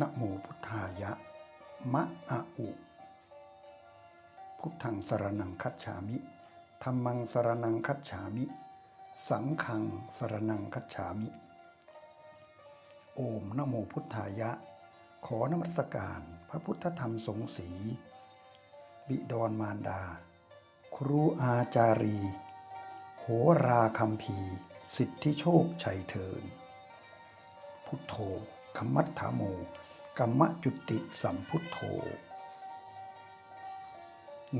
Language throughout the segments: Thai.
นะโมพุทธายะ มะอะอุ พุทธังสรนังคัจฉามิธรรมังสรนังคัจฉามิ สังฆังสรนังคัจฉามิ โอมนะโมพุทธายะ ขอนมัสการ พระพุทธธรรมสงสี บิดอนมารดา ครูอาจารี โหราคัมภีสิทธิโชคชัยเทิน พุทโธคมมัตถาโม กัมมจุติสัมพุทโธ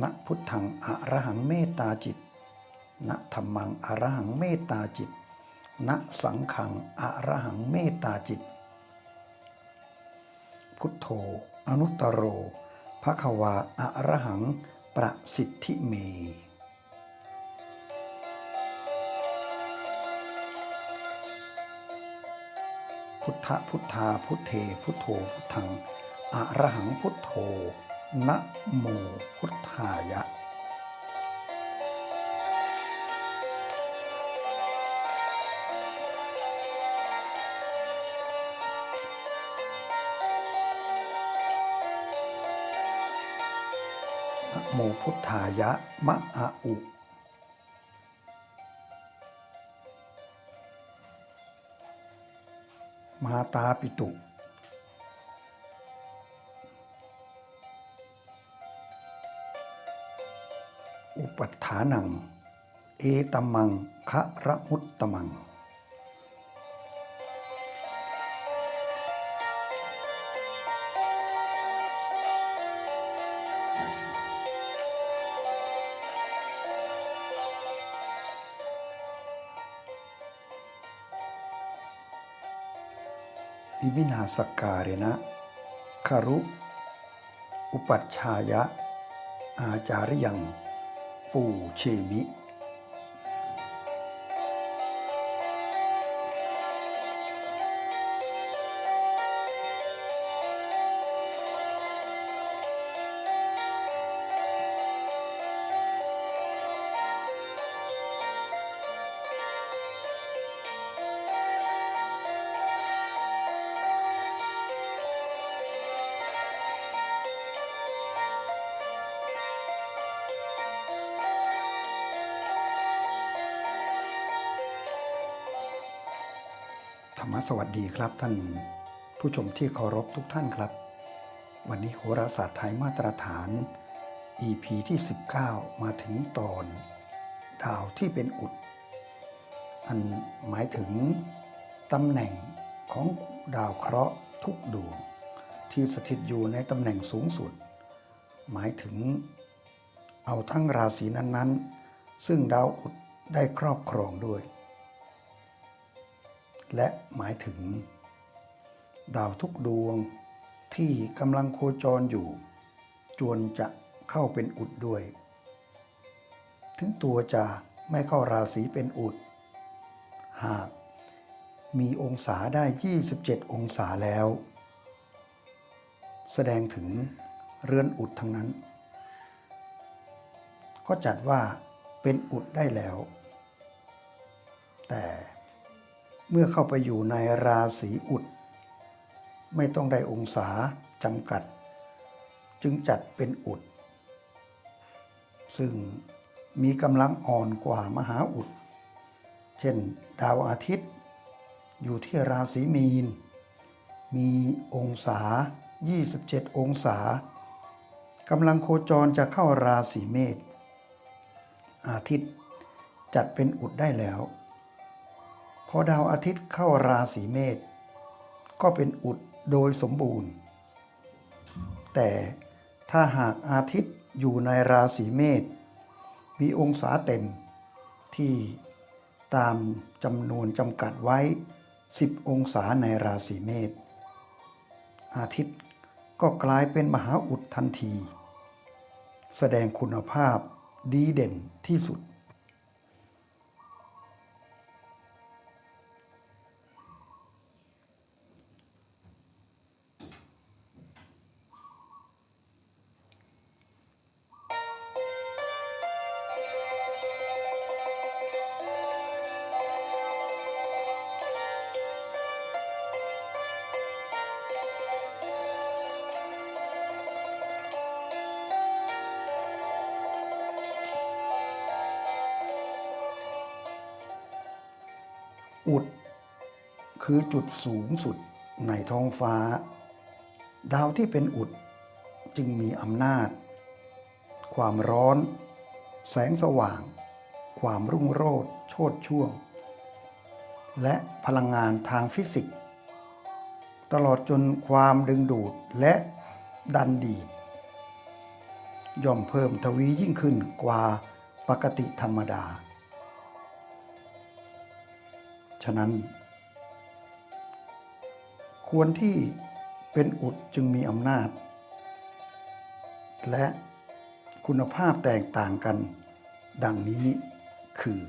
นะพุทธังอะระหังเมตตาจิตนะธรรมังอะระหังเมตตาจิตนะสังขังอะระหังเมตตาจิต พุทโธ อนุตตรโรภะคะวาอะระหังประสิทธิเม พุทธพุทธาพุทเทพุทโธพุทธังอะระหังพุทโธนะโมพุทธายะโมพุทธายะมะอะอุ มาตาปิตุ อุปัฏฐานัง เอตมมังคะระมุตตมัง สกการะคารุ อุปัชชายะ อาจาริยัง ปูเชมิ รมสวัสดีครับท่าน ผู้ชมที่เคารพทุกท่านครับ วันนี้โหราศาสตร์ไทยมาตรฐาน EP ที่ 19 มาถึงตอน ดาวที่เป็นอุด อันหมายถึงตำแหน่งของดาวเคราะห์ทุกดวง ที่สถิตอยู่ในตำแหน่งสูงสุด หมายถึงเอาทั้งราศีนั้นๆ ซึ่งดาวอุดได้ครอบครองด้วย และหมายถึง ดาวทุกดวงที่กำลังโคจรอยู่ จวนจะเข้าเป็นอุดด้วย ถึงตัวจะไม่เข้าราศีเป็นอุด หากมีองศาได้ 27 องศาแล้ว แสดงถึงเรือนอุดทั้งนั้น ก็จัดว่าเป็นอุดได้แล้ว แต่ เมื่อเข้าไปอยู่ในราศีอุด ไม่ต้องได้องศาจำกัด จึงจัดเป็นอุด ซึ่งมีกำลังอ่อนกว่ามหาอุด เช่น ดาวอาทิตย์ อยู่ที่ราศีมีน มีองศา 27 องศากำลังโคจรจะเข้าราศีเมษอาทิตย์จัดเป็นอุดได้แล้ว พอดาวอาทิตย์เข้าราศีเมษก็เป็นอุดโดยสมบูรณ์ แต่ถ้าหากอาทิตย์อยู่ในราศีเมษมีองศาเต็มที่ตามจำนวนจำกัดไว้ 10 องศาในราศีเมษอาทิตย์ก็กลายเป็นมหาอุดทันที แสดงคุณภาพดีเด่นที่สุด คือจุดสูงสุดในท้องฟ้า ดาวที่เป็นอุดจึงมีอำนาจ ความร้อน แสงสว่าง ความรุ่งโรจน์โชดช่วง และพลังงานทางฟิสิกส์ ตลอดจนความดึงดูดและดันดีดย่อมเพิ่มทวียิ่งขึ้นกว่าปกติธรรมดา ฉะนั้น ควรที่เป็นอุดจึงมีอำนาจ และคุณภาพแตกต่างกัน ดังนี้คือ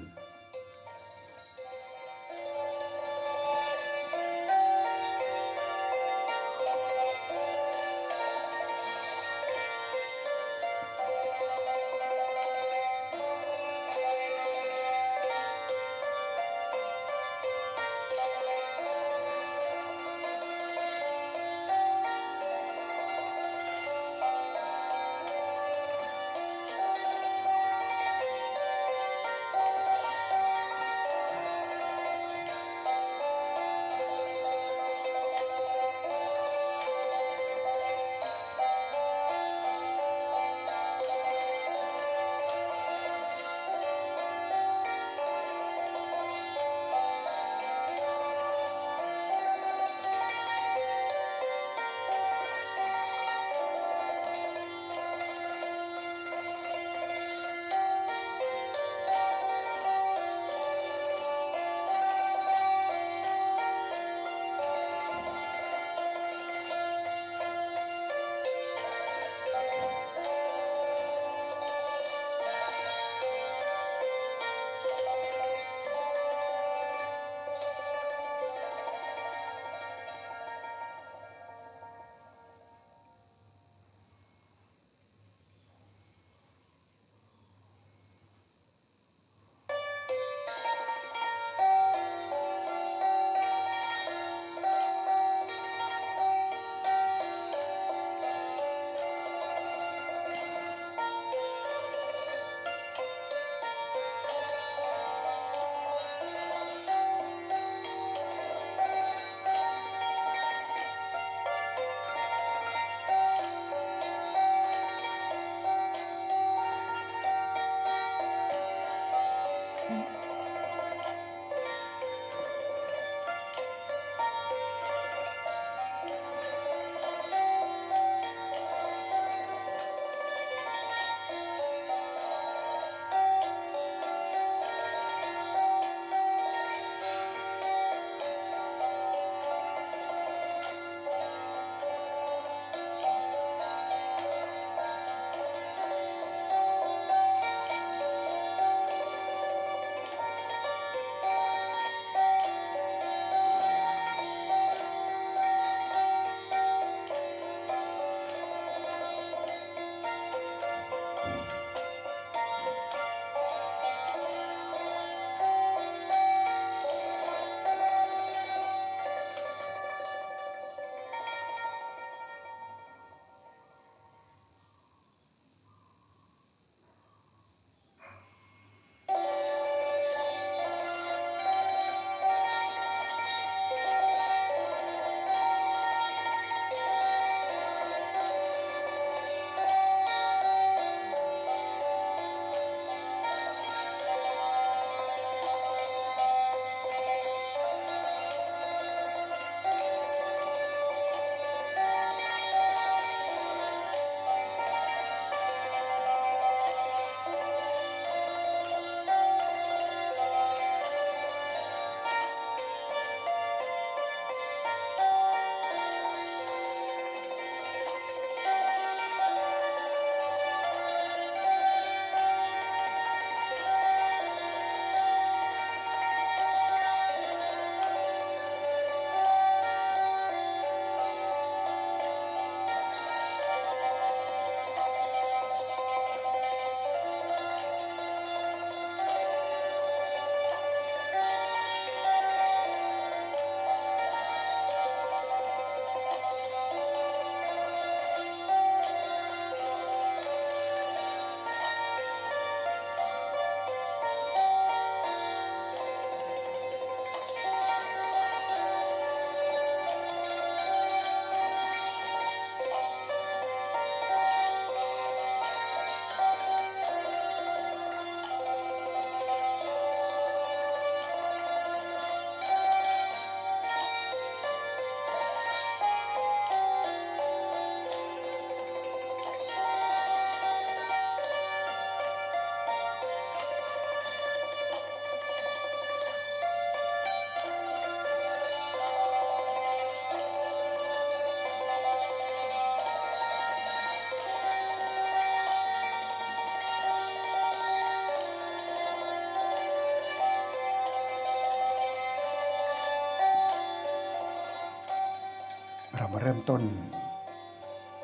เรามาเริ่มต้น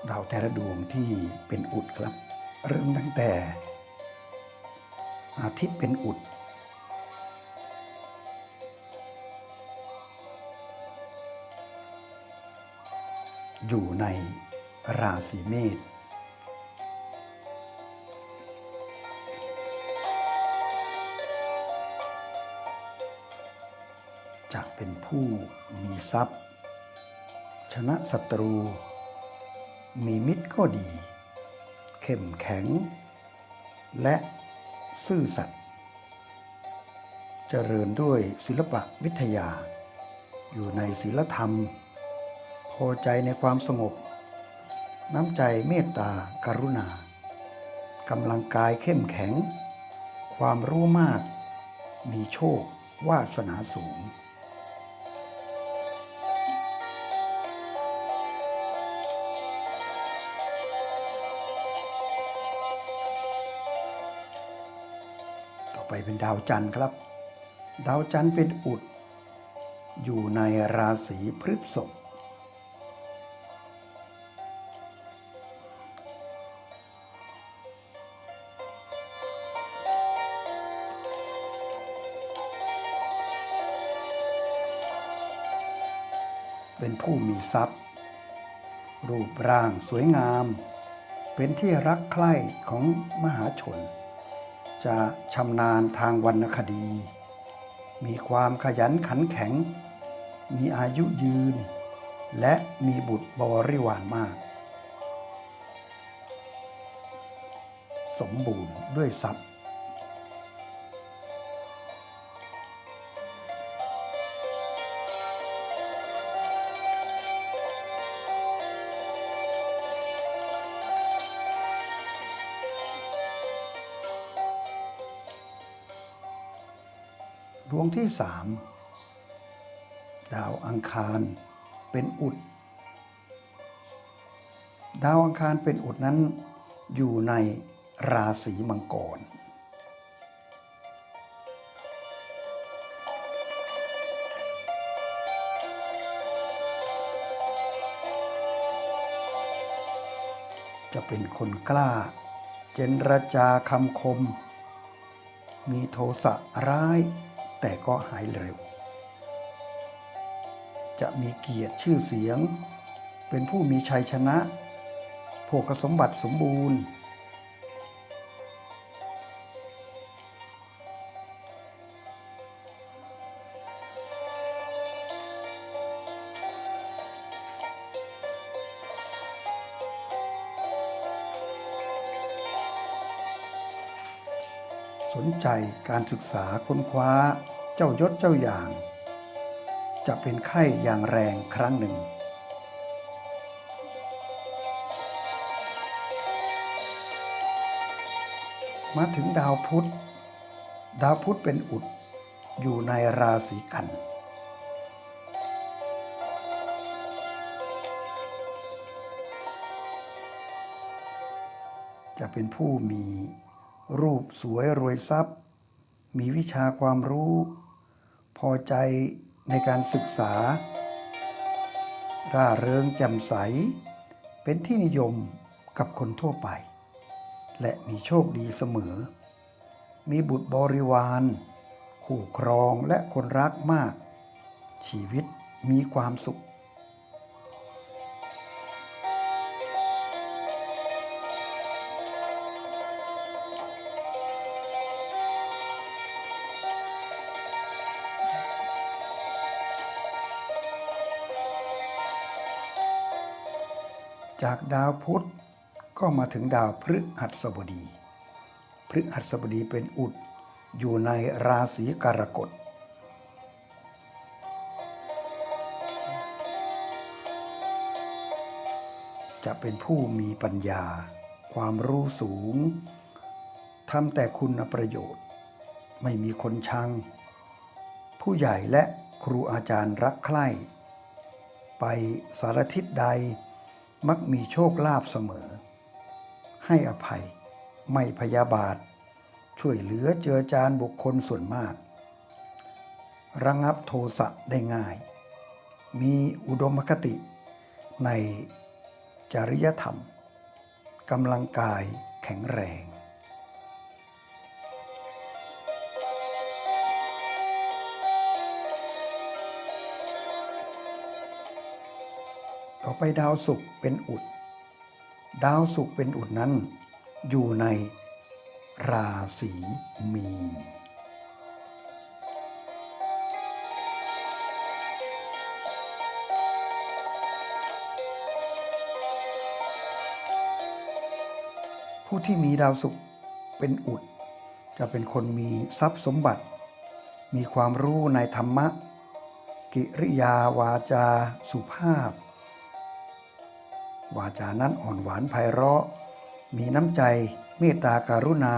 ดาวแต่ละดวงที่เป็นอุดครับ เริ่มตั้งแต่ อาทิตย์เป็นอุด อยู่ในราศีเมษจะเป็นผู้มีทรัพย์ ชนะศัตรู มีมิตรก็ดี เข้มแข็ง และซื่อสัตย์เจริญด้วยศิลปะวิทยา อยู่ในศีลธรรม พอใจในความสงบ น้ำใจเมตตากรุณากำลังกายเข้มแข็ง ความรู้มาก มีโชควาสนาสูง ไปเป็นดาวจันทร์ครับ ดาวจันทร์เป็นอุด อยู่ในราศีพฤษภเป็นผู้มีทรัพย์ รูปร่างสวยงาม เป็นที่รักใคร่ของมหาชน จะชำนาญทางวรรณคดี มีความขยันขันแข็ง มีอายุยืน และมีบุตรบริวารมาก สมบูรณ์ด้วยทรัพย์ ที่สามดาวอังคารเป็นอุด ดาวอังคารเป็นอุดนั้นอยู่ในราศีมังกรจะเป็นคนกล้า เจนรจาคำคม มีโทสะร้าย แต่ก็หายเร็ว จะมีเกียรติชื่อเสียง เป็นผู้มีชัยชนะโภคสมบัติสมบูรณ์ สนใจการศึกษาค้นคว้าเจ้ายศเจ้าอย่าง จะเป็นไข้อย่างแรงครั้งหนึ่ง มาถึงดาวพุธ ดาวพุธเป็นอุดอยู่ในราศีกันจะเป็นผู้มี รูปสวยรวยทรัพย์ มีวิชาความรู้ พอใจในการศึกษา ร่าเริงแจ่มใส เป็นที่นิยมกับคนทั่วไป และมีโชคดีเสมอ มีบุตรบริวาร คู่ครองและคนรักมาก ชีวิตมีความสุข ดาวพุธก็มาถึงดาวพฤหัสบดี พฤหัสบดีเป็นอุดอยู่ในราศีกรกฎจะเป็นผู้มีปัญญา ความรู้สูงทำแต่คุณประโยชน์ ไม่มีคนชัง ผู้ใหญ่และครูอาจารย์รักใคร่ ไปสารทิศใด มักมีโชคลาภเสมอ ให้อภัย ไม่พยาบาท ช่วยเหลือเจือจานบุคคลส่วนมาก ระงับโทสะได้ง่าย มีอุดมคติในจริยธรรมกำลังกายแข็งแรง ต่อไปดาวศุกร์เป็นอุด ดาวศุกร์เป็นอุดนั้น อยู่ในราศีมีนผู้ที่มีดาวศุกร์เป็นอุด จะเป็นคนมีทรัพย์สมบัติ มีความรู้ในธรรมะ กิริยาวาจาสุภาพ วาจานั้นอ่อนหวานไพเราะ มีน้ำใจ เมตตาการุณา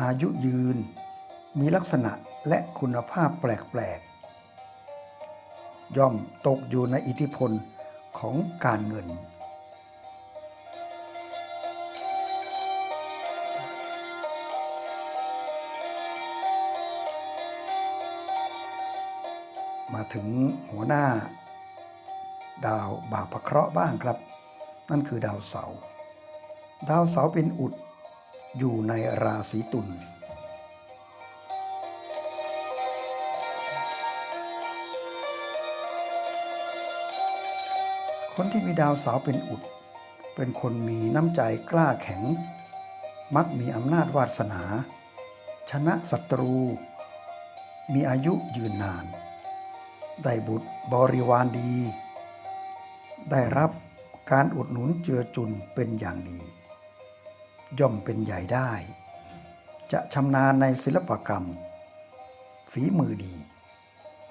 อายุยืน มีลักษณะและคุณภาพแปลกๆ ย่อมตกอยู่ในอิทธิพลของการเงินมาถึงหัวหน้า ดาวบาปพระเคราะห์บ้างครับ นั่นคือดาวเสาร์ดาวเสาร์เป็นอุดอยู่ในราศีตุลคนที่มีดาวเสาร์เป็นอุด เป็นคนมีน้ำใจกล้าแข็ง มักมีอำนาจวาสนา ชนะศัตรู มีอายุยืนนาน ได้บุตรบริวารดี ได้รับ การอุดหนุนเจือจุนเป็นอย่างดี ย่อมเป็นใหญ่ได้ จะชำนาญในศิลปกรรม ฝีมือดี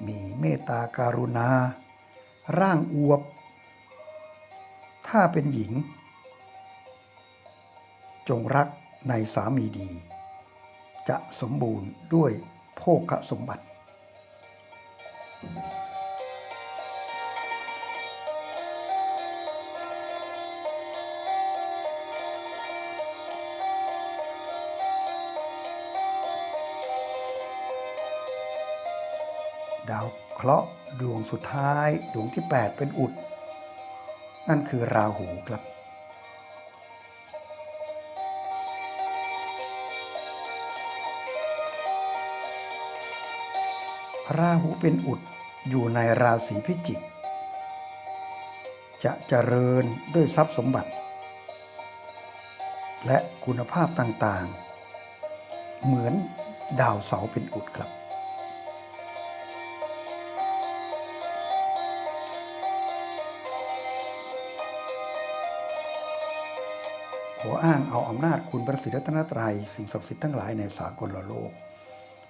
มีเมตตาการุณา ร่างอวบ ถ้าเป็นหญิง จงรักในสามีดี จะสมบูรณ์ด้วยโภคสมบัติ เคราะห์ดวงสุดท้าย ดวงที่ 8 เป็นอุด นั่นคือราหูครับราหูเป็นอุดอยู่ในราศีพิจิก จะเจริญด้วยทรัพย์สมบัติ และคุณภาพต่างๆ เหมือนดาวเสาเป็นอุดครับ ขออ้างเอาอำนาจคุณพระศรีรัตนตรัยสิ่งศักดิ์สิทธิ์ทั้งหลายในสากลโลก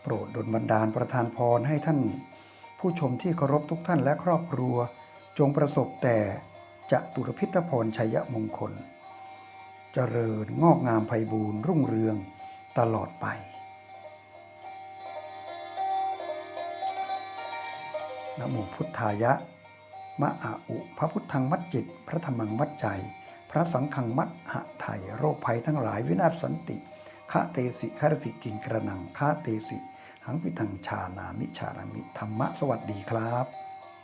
โปรดดลบันดาลประทานพรให้ท่าน ผู้ชมที่เคารพทุกท่านและครอบครัว จงประสบแต่จะตุรพิทพรชัยมงคล เจริญงอกงามไพบูรณ์รุ่งเรืองตลอดไปนะโมพุทธายะ มะอาอุพระพุทธังมัดจิต พระธรรมังมัดใจ พระสังฆังมัดหะไทยโรคภัยทั้งหลายวินาศสันติฆะเตสิคารสิกิงกระนังฆะเตสิหังพิทังชานามิชารามิธรรมะสวัสดีครับ